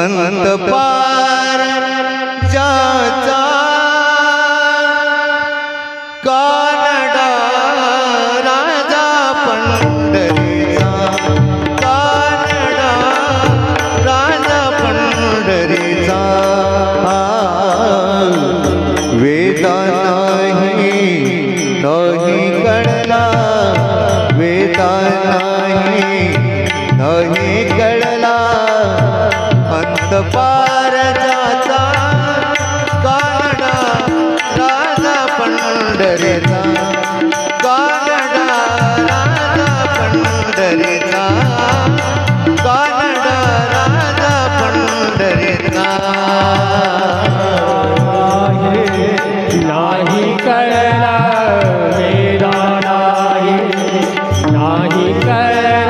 अंत पा नहीं कर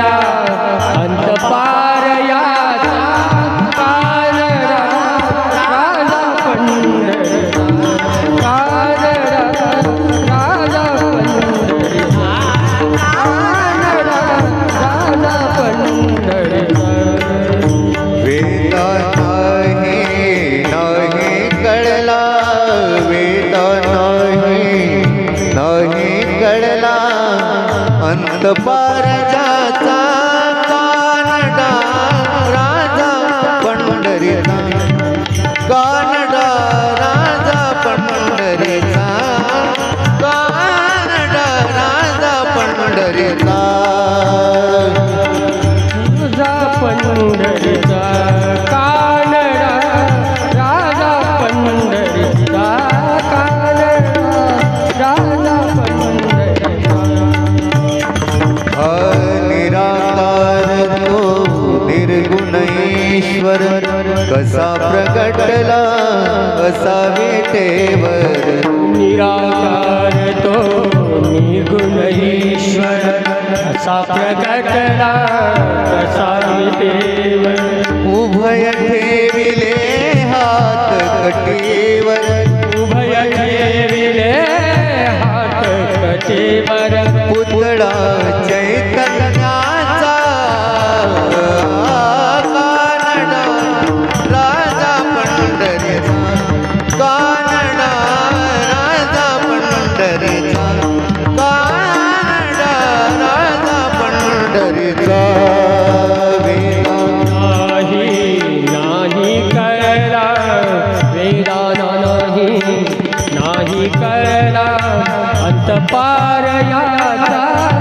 संत परजाचा कानडा राजा पंढरीचा. कानडा राजा पंढरीचा. कानडा राजा पंढरीचा. ईश्वर कसा प्रगटला कसा विटेवर निराकार तो निर्गुण ईश्वर कसा प्रगटला कसा विटेवर उभय ठेविले हात कटेवर. नाही कळला. अंतपार याचा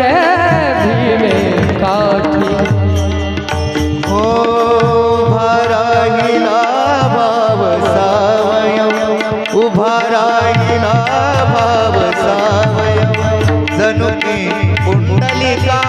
रे भीमे काठी। हो भराहिला भाव सावय उभा भाव सावय जणू कुंडलिका